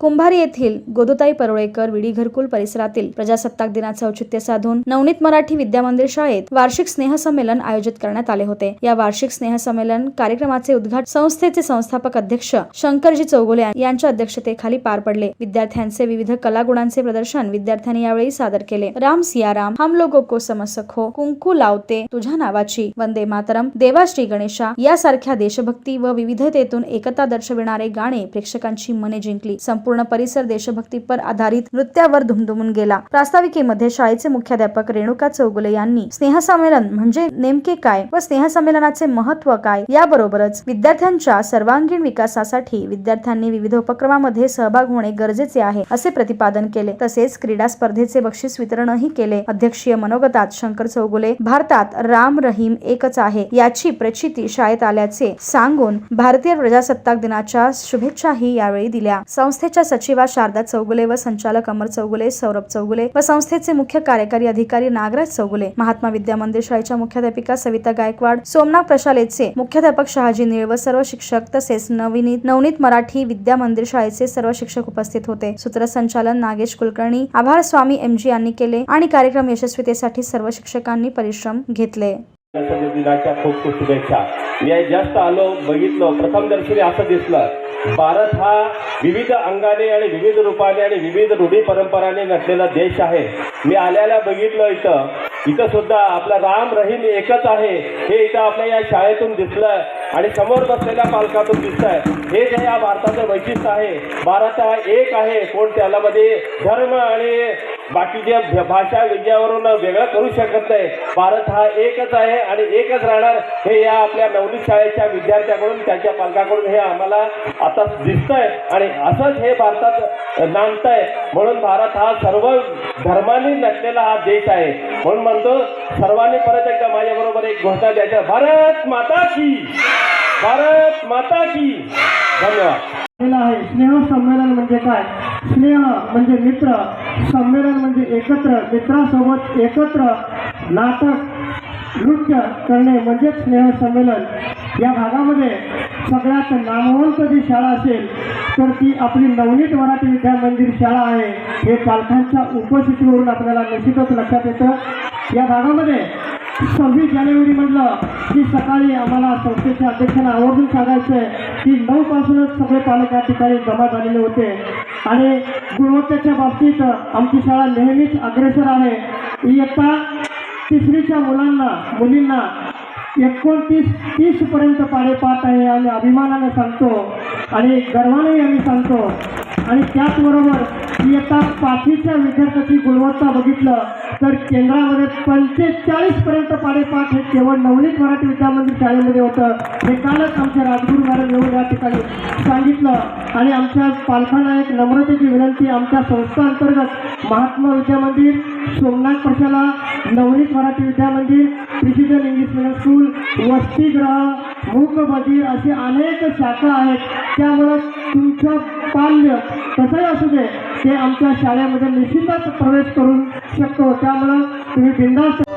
कुंभार येथील गोदुताई परोळेकर विडी घरकुल परिसरातील प्रजासत्ताक दिनाचे औचित्य साधून नवनीत मराठी विद्यामंदिर शाळेत वार्षिक स्नेहसंमेलन आयोजित करण्यात आले होते. या वार्षिक स्नेहसंमेलन कार्यक्रमाचे उद्घाटन संस्थेचे संस्थापक अध्यक्ष शंकरजी चौगुले यांच्या अध्यक्षतेखाली पार पडले. विद्यार्थ्यांचे विविध कलागुणांचे प्रदर्शन विद्यार्थ्यांनी यावेळी सादर केले. राम सियाराम हम लोगो को समसखो कुंकू लावते तुझ्या नावाची वंदे मातरम देवा श्री गणेशा यासारख्या देशभक्ती व विविधतेतून एकता दर्शविणारे गाणे प्रेक्षकांची मने जिंकली. संपूर्ण परिसर देशभक्तीपर आधारित नृत्यावर धुमधुमून गेला. प्रास्ताविकेमध्ये शाळेचे मुख्याध्यापक रेणुका चौगुले यांनी स्नेहसंमेलन म्हणजे नेमके काय व स्नेहसंमेलनाचे महत्त्व काय याबरोबरच विद्यार्थ्यांच्या सर्वांगीण विकासासाठी विद्यार्थ्यांनी विविध उपक्रमामध्ये सहभाग होणे गरजेचे आहे असे प्रतिपादन केले. तसेच क्रीडा स्पर्धेचे बक्षीस वितरणही केले. अध्यक्षीय मनोगतात शंकर चौगुले भारतात राम रहीम एकच आहे. याची प्रचिती शाळेत आल्याचे सांगून भारतीय प्रजासत्ताक दिनाच्या शुभेच्छाही यावेळी दिल्या. संस्थेच्या सचिवा शारदा चौगुले व संचालक अमर चौगुले सौरभ चौगुले व संस्थेचे मुख्य कार्यकारी अधिकारी नागराज चौगुले महात्मा विद्या मंदिर शाळेच्या मुख्याध्यापिका सविता गायकवाड सोमनाथ प्रशालेचे मुख्याध्यापक शहाजी निळ व सर्व शिक्षक तसेच नवनीत नवनीत मराठी विद्या मंदिर शाळेचे सर्व शिक्षक उपस्थित होते. सूत्रसंचालन नागेश कुलकर्णी आभार स्वामी एमजी यांनी केले आणि कार्यक्रम यशस्वीतेसाठी सर्व शिक्षकांनी परिश्रम घेतले. दिनाच्या खूप खूप शुभेच्छा. मी जास्त आलो बघितलो. प्रथम दर्शनी असं दिसलं. भारत हा विविध अंगाने आणि विविध रूपाने आणि विविध रूढी परंपराने नटलेला देश आहे. मी आल्याला बघितलं इथं. इथं सुद्धा आपला राम रहीम एकच आहे. हे इथं आपल्या या शाळेतून दिसलं आणि समोर बसलेल्या पालकातून दिसतंय. हे जे या भारताचं वैशिष्ट्य आहे भारत हा एक आहे. कोण त्याला मध्ये धर्म आणि बाकीच्या भाषा विजयावरून वेगळं करू शकत नाही. भारत हा एकच आहे आणि एकच राहणार हे या आपल्या नवनीत शाळेच्या विद्यार्थ्याकडून त्याच्या पालकाकडून हे आम्हाला आता दिसतंय. आणि असंच हे भारतात नांदतंय. म्हणून भारत हा सर्व धर्मांनी नटलेला हा देश आहे. म्हणून म्हणतो सर्वांनी परत एकदा माझ्याबरोबर एक घोषणा द्यायच्या भारत माता की! भारत माता की! धन्यवाद. स्नेह संमेलन म्हणजे काय? स्नेह म्हणजे मित्र संमेलन म्हणजे एकत्र मित्रासोबत एकत्र नाटक नृत्य करणे म्हणजेच स्नेह संमेलन. या भागामध्ये सगळ्यात नामवंत जी शाळा असेल तर ती आपली नवनीत मराठी विद्या मंदिर शाळा आहे. हे पालकांच्या उपस्थितीवरून आपल्याला निश्चितच लक्षात येतं. या भागामध्ये सव्वीस जानेवारी म्हटलं की सकाळी आम्हाला संस्थेच्या अध्यक्षांना आवर्जून सांगायचं आहे की नऊपासूनच सगळे पालक या ठिकाणी जमा झालेले होते. आणि गुणवत्तेच्या बाबतीत आमची शाळा नेहमीच अग्रेसर आहे. इयत्ता तिसरीच्या मुलांना मुलींना एकोणतीस तीसपर्यंत पाडेपाठ आहे आम्ही अभिमानाने सांगतो आणि गर्वानेही आम्ही सांगतो. आणि त्याचबरोबर इयत्ता पाचवीच्या विद्यार्थ्याची गुणवत्ता बघितलं तर केंद्रामध्ये पंचेचाळीस पर्यंत पाडेपाठ हे केवळ नवनीत मराठी विद्यामंदिर शाळेमध्ये होतं. हे कालच आमच्या राजगुरू मॅडम येऊन या ठिकाणी सांगितलं. आणि आमच्या पालकांना एक नम्रतेची विनंती आमच्या संस्था अंतर्गत Mahatma Vidyamandir Somnath Prashala Navneet Marathi Vidyamandir precision English medium school वसतिगृह मूकबधीर असे अनेक शाखा आहेत त्यामुळं तुमचं पाल्य कसंही असू दे ते आमच्या शाळेमध्ये निश्चितच प्रवेश करू शकतो. त्यामुळं तुम्ही बिंदास्त